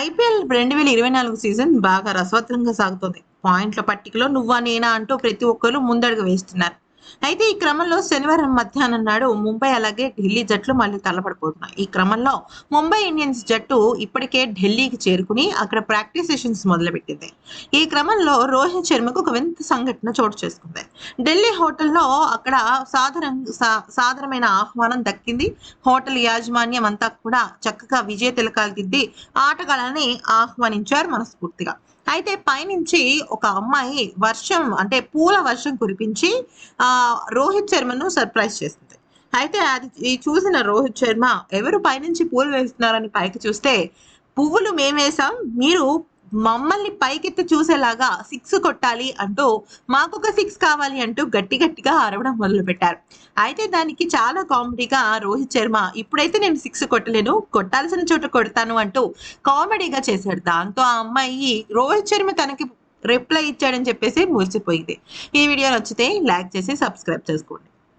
IPL రెండు వేల ఇరవై నాలుగు సీజన్ బాగా రసవత్రంగా సాగుతోంది. పాయింట్ల పట్టికలో నువ్వా నేనా అంటూ ప్రతి ఒక్కరు ముందడుగు వేస్తున్నారు. అయితే ఈ క్రమంలో శనివారం మధ్యాహ్నం నాడు ముంబై అలాగే ఢిల్లీ జట్లు మళ్ళీ తలపడిపోతున్నాయి. ఈ క్రమంలో ముంబై ఇండియన్స్ జట్టు ఇప్పటికే ఢిల్లీకి చేరుకుని అక్కడ ప్రాక్టీస్ సెషన్స్ మొదలుపెట్టింది. ఈ క్రమంలో రోహిత్ శర్మకు ఒక వింత సంఘటన చోటు చేసుకుంది. ఢిల్లీ హోటల్లో అక్కడ సాధారణ సా- సాధారణమైన ఆహ్వానం దక్కింది. హోటల్ యాజమాన్యం అంతా కూడా చక్కగా విజయ తిలకాలు దిద్ది ఆటగాళ్ళని ఆహ్వానించారు మనస్ఫూర్తిగా. అయితే పైనుంచి ఒక అమ్మాయి వర్షం అంటే పూల వర్షం కురిపించి ఆ రోహిత్ శర్మను సర్ప్రైజ్ చేసింది అయితే అది చూసిన రోహిత్ శర్మ ఎవరు పైనుంచి పూలు వేస్తున్నారని పైకి చూస్తే పువ్వులు మేమేసాం మీరు మమ్మల్ని పైకెత్తి చూసేలాగా సిక్స్ కొట్టాలి అంటూ మాకు ఒక సిక్స్ కావాలి అంటూ గట్టి గట్టిగా అరవడం మొదలు పెట్టారు అయితే దానికి చాలా కామెడీగా రోహిత్ శర్మ ఇప్పుడైతే నేను సిక్స్ కొట్టలేను కొట్టాల్సిన చోట కొడతాను అంటూ కామెడీగా చేశాడు. దాంతో ఆ అమ్మాయి రోహిత్ శర్మ తనకి రిప్లై ఇచ్చాడని చెప్పేసి మురిసిపోయింది. ఈ వీడియో నచ్చితే లైక్ చేసి సబ్స్క్రైబ్ చేసుకోండి.